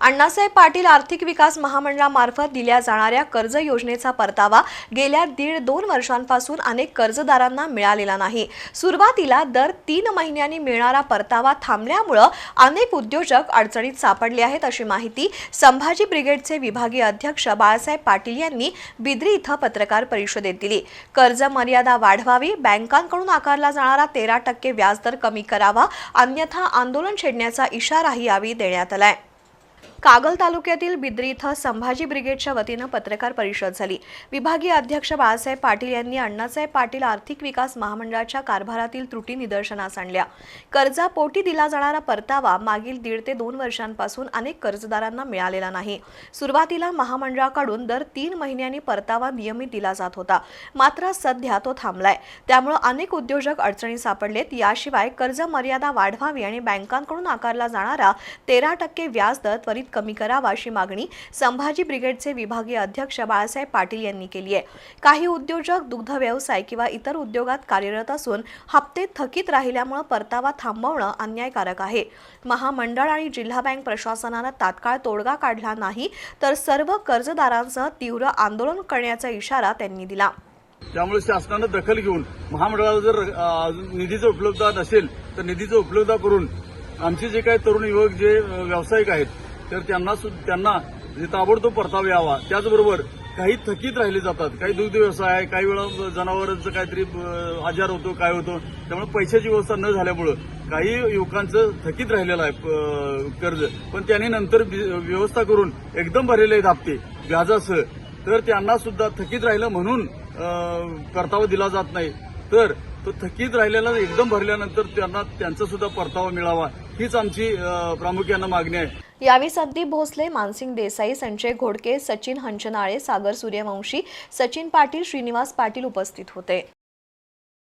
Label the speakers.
Speaker 1: अण्णासाहेब पाटील आर्थिक विकास महामंडळामार्फत दिल्या जाणाऱ्या कर्ज योजनेचा परतावा गेल्या दीड दोन वर्षांपासून अनेक कर्जदारांना मिळालेला नाही. सुरुवातीला दर तीन महिन्यांनी मिळणारा परतावा थांबल्यामुळं अनेक उद्योजक अडचणीत सापडले आहेत अशी माहिती संभाजी ब्रिगेडचे विभागीय अध्यक्ष बाळासाहेब पाटील यांनी बिद्री इथं पत्रकार परिषदेत दिली. कर्ज मर्यादा वाढवावी बँकांकडून आकारला जाणारा तेरा टक्के व्याजदर कमी करावा अन्यथा आंदोलन छेडण्याचा इशाराही यावेळी देण्यात आलाय. कागल तालुक्यातील बिद्री इथं संभाजी ब्रिगेडच्या वतीनं पत्रकार परिषद झाली. विभागीय अध्यक्ष बाळासाहेब पाटील यांनी अण्णासाहेब पाटील आर्थिक विकास महामंडळाच्या कारभारातील त्रुटी निदर्शनास आणल्या. कर्जापोटी दिला जाणारा परतावा मागील दीड ते दोन वर्षांपासून अनेक कर्जदारांना मिळालेला नाही. सुरुवातीला महामंडळाकडून दर तीन महिन्यांनी परतावा नियमित दिला जात होता. मात्र सध्या तो थांबलाय. त्यामुळे अनेक उद्योजक अडचणी सापडलेत. याशिवाय कर्ज मर्यादा वाढवावी आणि बँकांकडून आकारला जाणारा तेरा टक्के व्याजदर त्वरित कमी करावा अशी मागणी संभाजी ब्रिगेडचे विभागीय अध्यक्ष बाळासाहेब पाटील यांनी केली आहे. काही उद्योजक दुग्ध व्यवसाय किंवा इतर उद्योगात कार्यरत असून हप्ते थकीत राहिल्यामुळे परतावा थांबवणं अन्यायकारक आहे. महामंडळ आणि जिल्हा बँक प्रशासनानं तात्काळ तोडगा काढला नाही तर सर्व कर्जदारांसह तीव्र आंदोलन करण्याचा इशारा त्यांनी दिला.
Speaker 2: त्यामुळे शासनानं दखल घेऊन महामंडळाला जर निधीचं उपलब्धता नसेल तर निधीचं उपलब्धता करून आमचे जे काही तरुण युवक जे व्यावसायिक आहेत तर त्यांना सु- त्यांना जे ताबडतोब परतावा यावा. त्याचबरोबर काही थकीत राहिले जातात. काही दुग्ध व्यवसाय आहे काही वेळा जनावरांचं काहीतरी आजार होतो काय होतो. त्यामुळे पैशाची व्यवस्था न झाल्यामुळं काही युवकांचं थकीत राहिलेलं आहे कर्ज. पण त्यांनी नंतर व्यवस्था करून एकदम भरलेले आहेत हप्ते व्याजासह. तर त्यांना सुद्धा थकीत राहिलं म्हणून परतावा दिला जात नाही. तर तो थकीत राहिलेला एकदम भरल्यानंतर त्यांना त्यांचा सुद्धा परतावा मिळावा. हीच आमची प्रामुख्यानं मागणी आहे.
Speaker 1: यावेळी संदीप भोसले मानसिंग देसाई संजय घोडके सचिन हंचनाळे सागर सूर्यवंशी सचिन पाटील श्रीनिवास पाटील उपस्थित होते.